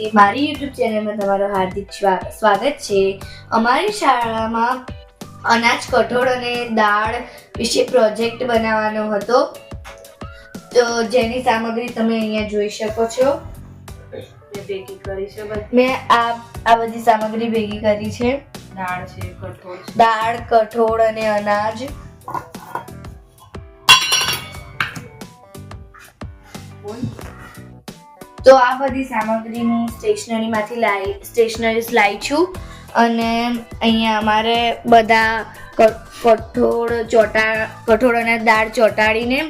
પ્રજાપતિ મારી યુટ્યુબ ચેનલમાં તમારું હાર્દિક સ્વા- સ્વાગત છે. અમારી શાળામાં અનાજ કઠોળ અને દાળ વિશે પ્રોજેક્ટ બનાવવાનો હતો. તો જેની સામગ્રી તમે અહીંયા જોઈ શકો છો. મેં ભેગી કરી છે બધી. મેં આ આ બધી સામગ્રી ભેગી કરી છે. દાળ છે કઠોળ છે. દાળ કઠોળ અને અનાજ. તો આ બધી સામગ્રી હું સ્ટેશનરીમાંથી લાવી સ્ટેશનરી લાવી છું. અને અહીંયા અમારે બધા કઠોળ ચોટા, કઠોળ અને દાળ ચોંટાડીને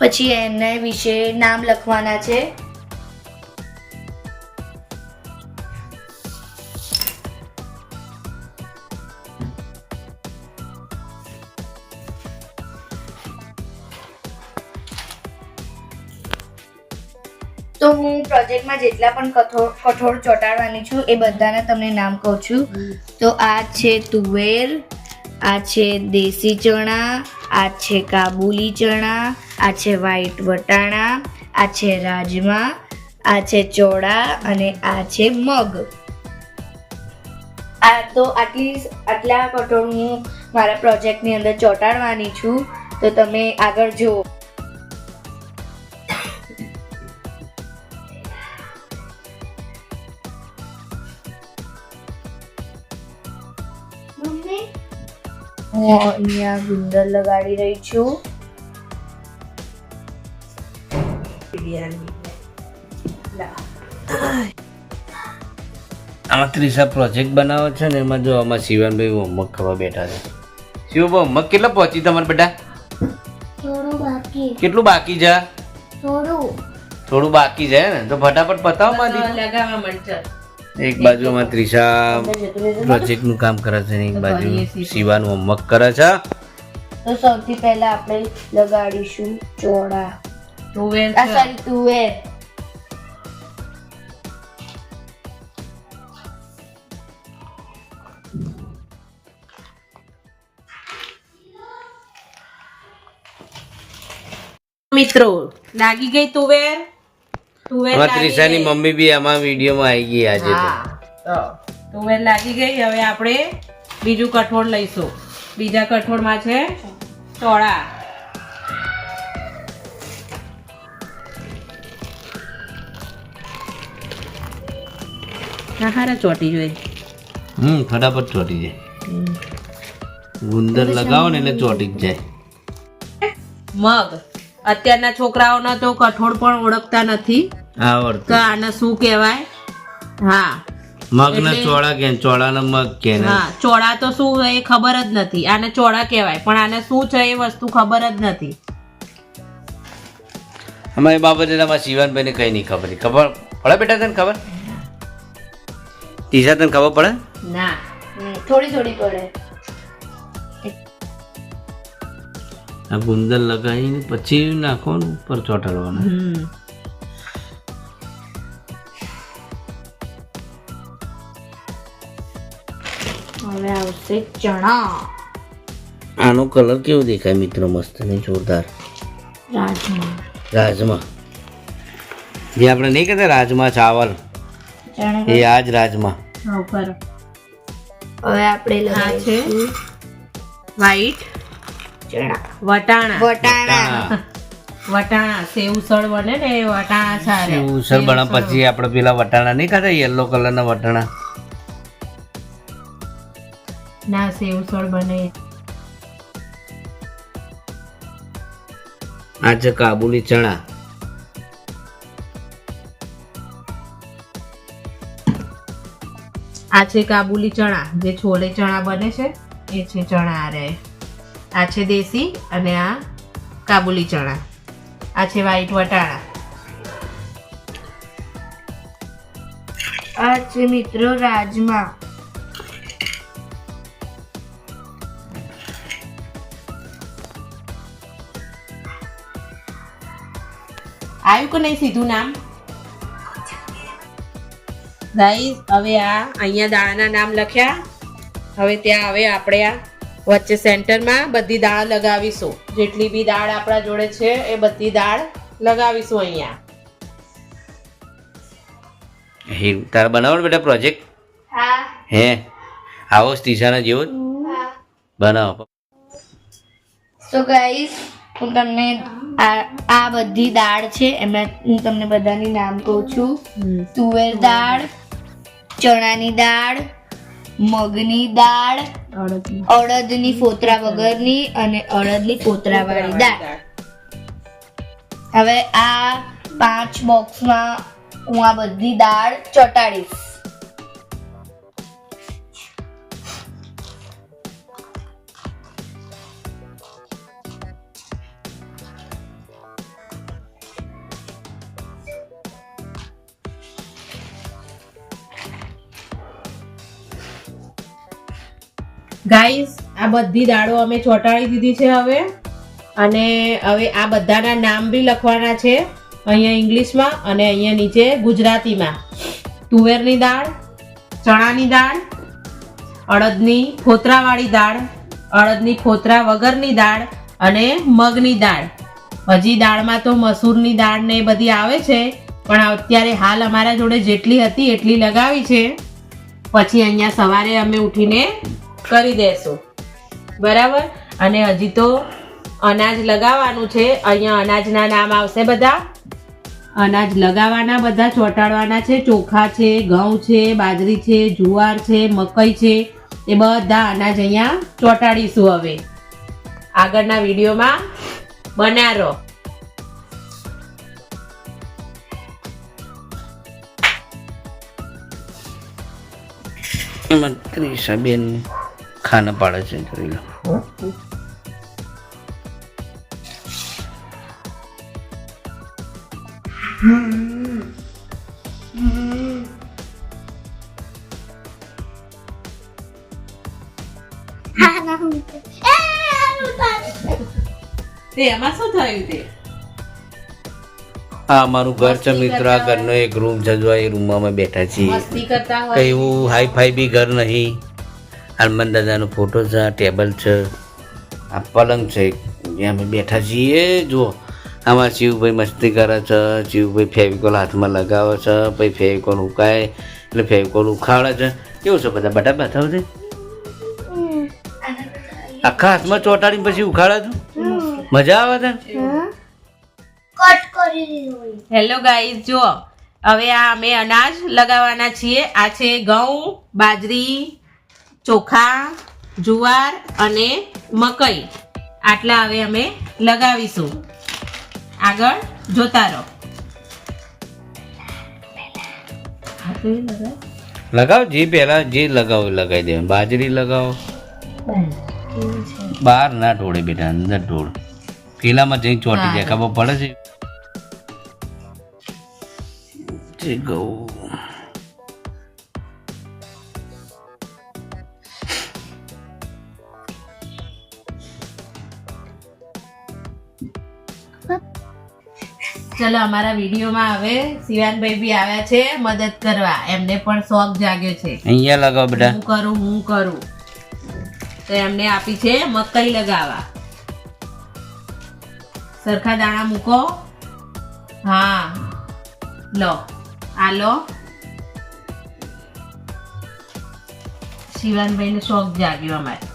પછી એને વિશે નામ લખવાના છે. તો હું પ્રોજેક્ટમાં જેટલા પણ કઠોળ ચોંટાડવાની છું એ બધાના તમને નામ કહું છું. તો આ છે તુવેર, આ છે દેશી ચણા, આ છે કાબુલી ચણા, આ છે વ્હાઈટ વટાણા, આ છે રાજમા, આ છે ચોળા અને આ છે મગ. આ તો આટલી આટલા કઠોળ હું મારા પ્રોજેક્ટની અંદર ચોંટાડવાની છું. તો તમે આગળ જુઓ. હું અહીંયા ગુંદર લગાડી રહી છું. આ ત્રીસા પ્રોજેક્ટ બનાવો છે ને એમાં જો આમાં શિવાનભાઈ હોમવર્ક કરવા બેઠા છે. શિવ હોમવર્ક કેટલા પહોંચી તમારે બેટા? થોડું બાકી. કેટલું બાકી છે? થોડું. થોડું બાકી છે ને? તો ફટાફટ પતાવો માંથી લગાવવા માંડશે એક બાજુમાં આમાં પ્રોજેક્ટનું પ્રોજેક્ટનું કામ કરે છે એક બાજુ શિવાનું હોમવર્ક કરે છે. તો સૌથી પહેલા આપણે લગાડીશું ચોળા. તુવેર આ સોરી તુવેર મિત્રો લાગી ગઈ તુવેર તુવેર આમાં લાગી ત્રીસાની ગઈ. મમ્મી બી આમાં વિડીયોમાં આવી ગઈ આજે તો. તુવેર લાગી ગઈ હવે આપણે બીજું કઠોળ લઈશું. બીજા કઠોળમાં છે ના હારા ચોટી જોઈ. હમ ફટાફટ ચોટી જાય. ગુંદર લગાવો ને એટલે ચોટી જ જાય. મગ. અત્યારના છોકરાઓના તો કઠોળ પણ ઓળખતા નથી. કે તો આને શું કહેવાય? હા. મગના ચોળા કે ચોળાના મગ કે હા ચોળા તો શું એ ખબર જ નથી. આને ચોળા કહેવાય પણ આને શું છે એ વસ્તુ ખબર જ નથી. અમારી બાબતે તમારા શિવાનભાઈને કઈ નહીં ખબર. ખબર પડે બેટા તને ખબર? ટીસા તને ખબર પડે? ના. થોડી થોડી પડે. આ ગુંદર લગાવીને પછી નાખવાનું ઉપર ચોટાડવાના. આવશે ચણા. આનો કલર કેવો દેખાય મિત્રો મસ્ત ને જોરદાર? રાજમા. રાજમા. જે આપણે નહીં કહેતા રાજમા ચાવલ એ આ જ રાજમા હવે આપણે આ છે. ચણા. વટાણા. વટાણા. વટાણા. સેવસળ બને ને વટાણા સારા. સેવ ઉસળ બના પછી આપણે પેલા વટાણા નહીં ખાતા યલો કલરના વટાણા? ના સેવસળ બને. આ છે કાબુલી ચણા. આ છે કાબુલી ચણા. જે છોલે ચણા બને છે એ છે ચણા આ રહે આ છે દેશી અને આ કાબુલી ચણા. આ છે વ્હાઈટ વટાણા. આ છે મિત્રો રાજમા. આવ્યું કે નહીં સીધું નામ? ગાઈસ હવે આ અહીંયા દાળના નામ લખ્યા. હવે ત્યાં હવે આપણે આ વચ્ચે સેન્ટરમાં બધી દાળ લગાવીશું. જેટલી બી દાળ આપણા જોડે છે એ બધી દાળ લગાવીશું અહીંયા. હે તારે બનાવો ને બેટા પ્રોજેક્ટ? હા. હે? આવો સ્ટીશાના જેવો બનાવો. તો ગાઈસ હું તમને આ બધી દાળ છે એમાં હું તમને બધાની નામ કહું છું. તુવેર દાળ ચણાની દાળ મગની દાળ અડદની. ફોતરા વગરની અને અડદની ફોતરા વાળી દાળ. હવે આ પાંચ બોક્સમાં હું આ બધી દાળ ચોટાડીશ. ગાઈસ આ બધી દાળો અમે ચોંટાડી દીધી છે હવે. અને હવે આ બધાના નામ બી લખવાના છે અહીંયા ઇંગ્લિશમાં અને અહીંયા નીચે ગુજરાતીમાં. તુવેરની દાળ, ચણાની દાળ, અડદની ફોતરાવાળી દાળ, અડદની ફોતરા વગરની દાળ અને મગની દાળ. હજી દાળમાં તો મસૂરની દાળ ને બધી આવે છે, પણ અત્યારે હાલ અમારા જોડે જેટલી હતી એટલી લગાવી છે. પછી અહીંયા સવારે અમે ઉઠીને કરી દેશું. બરાબર? અને હજી તો અનાજ લગાવવાનું છે. અહીંયા અનાજના નામ આવશે બધા. અનાજ લગાવવાના બધા ચોંટાડવાના છે. ચોખા છે ઘઉં છે બાજરી છે જુવાર છે મકઈ છે. એ બધા અનાજ અહીંયા ચોંટાડીશું હવે. આગળના વિડીયોમાં બનારો. એમાં ત્રીસાબેન ખાના પાડે છે જોઈ લો. એમાં શું થયું તે? આ અમારું ઘર છે મિત્ર. ઘરનો એક રૂમ છે જો એ રૂમમાં અમે બેઠા છીએ. કઈ એવું હાઈ ફાઈ બી ઘર નહીં. હનુમાન દાદાનો ફોટો છે આ ટેબલ છે આ પલંગ છે. જ્યાં અમે બેઠા છીએ જુઓ. આમાં શિવભાઈ મસ્તી કરે છે શિવભાઈ ફેવિકોલ હાથમાં લગાવે છે પછી ફેવિકોલ ઉકાય એટલે ફેવિકોલ ઉખાડે છે. કેવું છે બધા? બટા બતાવો છે? આખા હાથમાં ચોટાડીને પછી ઉખાડે છે? મજા આવે છે? કટ કરી દીધું હેલો ગાઈઝ જુઓ. હવે આ અમે અનાજ લગાવવાના છીએ. આ છે ઘઉં બાજરી ચોખા જુવાર અને મકઈ. આટલા હવે અમે લગાવીશું. આગળ જોતા રહો. લગાવ. જે પહેલા જે લગાવો લગાવી દે બાજરી લગાવો. બહાર ના ઢોળે બેટા અંદર ઢોળ. પેલામાં જઈ ચોટી જાય ખબર પડે છે? જે ચલો અમારા વિડીયોમાં હવે શિવાનભાઈ બી આવ્યા છે મદદ કરવા. એમને પણ શોખ જાગ્યો છે. અહીંયા લગાવ બધા. હું કરું હું કરું. તો એમને આપી છે મકઈ લગાવવા. સરખા દાણા મૂકો. હા. લો આ લો. શિવાનભાઈને શોખ જાગ્યો અમારે.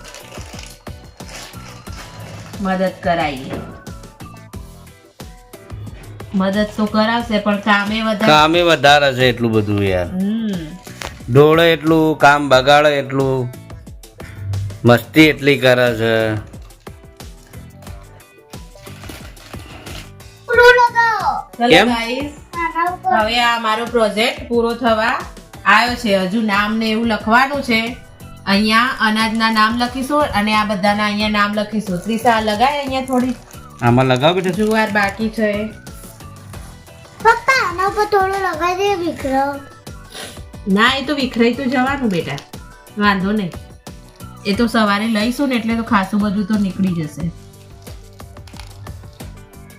મદદ કરાવીએ મદદ તો કરાવશે પણ કામે વધારે. કામે વધારે છે એટલું બધું યાર. ઢોળે એટલું કામ બગાડે એટલું. મસ્તી એટલી કરે છે. કેમ? હવે આ મારો પ્રોજેક્ટ પૂરો થવા આવ્યો છે. હજુ નામ ને એવું લખવાનું છે. અહીંયા અનાજના નામ લખીશું અને આ બધાના અહીંયા નામ લખીશું. ત્રીસા લગાય અહીંયા થોડી. આમાં લગાવ બેટા જુવાર બાકી છે. ઉપર થોડું લગાવી દે વિક્રમ ના એ તો વિખરાઈ તો જવાનું બેટા. વાંધો નહીં. એ તો સવારે લઈશું ને એટલે તો ખાસું બધું તો નીકળી જશે.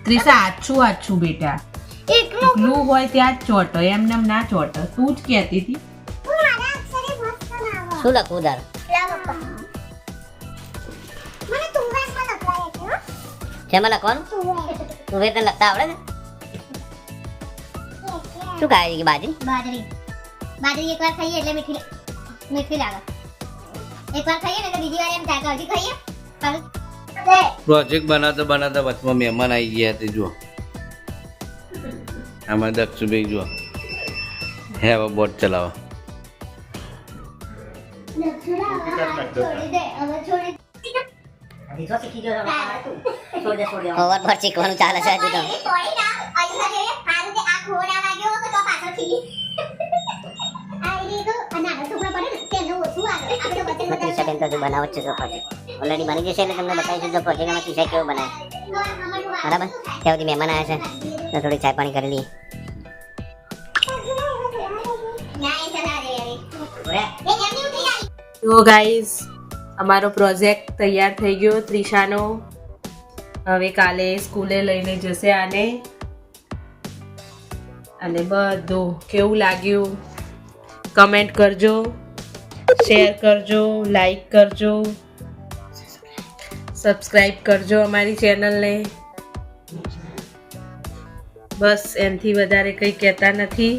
ત્રીસા આછું આછું બેટા. એકલું હોય ત્યાં જ ચોટો એમને એમ ના ચોટો. તું જ કહેતી હતી. શું લખવું તાર? લા મને લખવાય છે શેમાં લખવાનું? તું વેતન લખતા આવડે છે શું ખાય છે બાજરી? બાજરી. બાજરી એકવાર ખાઈએ એટલે મીઠી મીઠી લાગે. એકવાર ખાઈએ ને તો બીજી વાર એમ થાય કે હજી ખાઈએ. પ્રોજેક્ટ બનાવતા બનાવતા વચમાં મહેમાન આવી ગયા તે જુઓ. આમાં દક્ષુભાઈ જુઓ. હે હવે બોટ ચલાવો. છોડી દે હવે શીખવાનું ચાલે છે હજુ તો. એ તોડી ના અહીંયા જોઈએ હારું તે આ ખોડ આ લાગ્યો તો તો પાછળ ખીલી આ એ તો આ નાનો ટુકડો પડે ને તેનો ઓછું આવે આપણે વચ્ચે ત્રીસા બેન જશે એટલે તમને બતાવીશું જો પ્રોજેક્ટ અમે ત્રીસા કેવો બનાવે બરાબર ત્યાં આવ્યા છે થોડી ચાય પાણી કરી અમારો પ્રોજેક્ટ તૈયાર થઈ ગયો ત્રિશાનો હવે કાલે સ્કૂલે લઈને જશે આને. અને બધું કેવું લાગ્યું? કમેન્ટ કરજો શેર કરજો લાઈક કરજો સબસ્ક્રાઈબ કરજો અમારી ચેનલને બસ, એનાથી વધારે કંઈ કહેતા નથી.